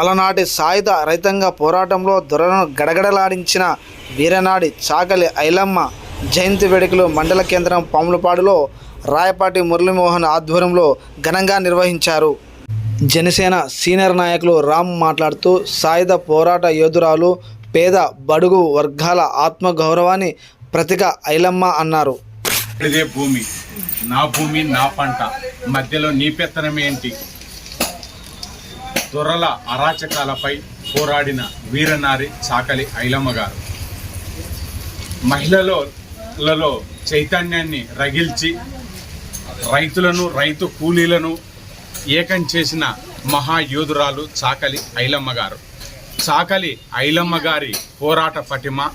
అలనాటి సాయుధ రైతాంగ పోరాటంలో దొరలను గడగడలాడించిన వీరనాడి చాకలి ఐలమ్మ జయంతి వేడుకలు మండల కేంద్రం పాములపాడులో రాయపాటి మురళీమోహన్ ఆధ్వర్యంలో ఘనంగా నిర్వహించారు. జనసేన సీనియర్ నాయకులు రామ్ మాట్లాడుతూ సాయుధ పోరాట యోధురాలు పేద బడుగు వర్గాల ఆత్మగౌరవాన్ని ప్రతిక ఐలమ్మ అన్నారు. ఇదే భూమి. నా భూమి నా పంట. మధ్యలో నీ పెత్తనం ఏంటి దొరల అరాచకాలపై పోరాడిన వీరనారి చాకలి ఐలమ్మ గారు. మహిళలలో చైతన్యాన్ని రగిల్చి రైతులను రైతు కూలీలను ఏకం చేసిన మహాయోధురాలు చాకలి ఐలమ్మ గారు. చాకలి ఐలమ్మ గారి పోరాట పటిమ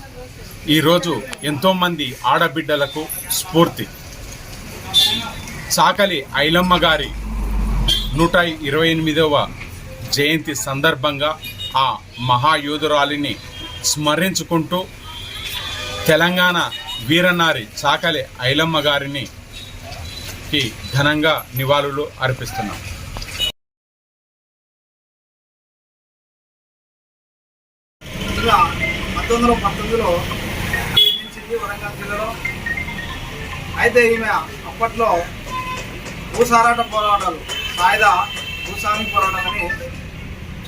ఈరోజు ఎంతోమంది ఆడబిడ్డలకు స్ఫూర్తి. చాకలి ఐలమ్మ గారి నూట ఇరవై ఎనిమిదవ జయంతి సందర్భంగా ఆ మహాయోధురాలిని స్మరించుకుంటూ తెలంగాణ వీరనారి చాకలి ఐలమ్మ గారిని కి ఘనంగా నివాళులు అర్పిస్తున్నాం. పంతొమ్మిది వందల పంతొమ్మిదిలో జన్మించింది వరంగల్ జిల్లాలో. అయితే ఈమె అప్పట్లో భూసారాట పోరాటాలు సాయుధ భూస్వామి అని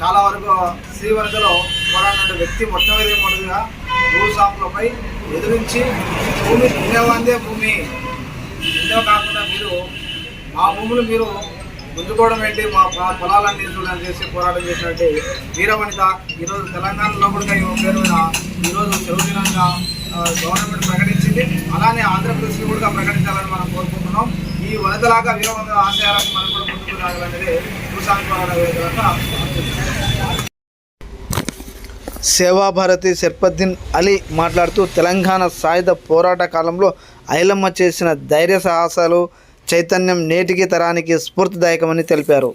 చాలా వరకు శ్రీవర్గలో పోరాడిన వ్యక్తి మొట్టమొదటిగా భూస్వాములపై ఎదిరించి భూమి దున్నేవాందే భూమి. ఎన్నో కాకుండా మీరు మా భూములు మీరు గుంజుకోవడం ఏంటి? మా పొలాలన్నీ చూడని చేసి పోరాటం చేసినట్టు వీరవనిత ఈరోజు తెలంగాణలో కూడా ఈ పేరు మీద ఈరోజు చెరువు దినంగా గవర్నమెంట్ ప్రకటించింది. అలానే ఆంధ్రప్రదేశ్లో కూడా ప్రకటించాలని మనం కోరుకుంటున్నాం. ఈ వనతలాగా వీరవంత ఆశయాలను మనం కూడా ముందుకు రావాలనేది సేవాభారతి శర్పద్దీన్ అలీ మాట్లాడుతూ తెలంగాణ సాయుధ పోరాట కాలంలో ఐలమ్మ చేసిన ధైర్య సాహసాలు చైతన్యం నేటికి తరానికి స్ఫూర్తిదాయకమని తెలిపారు.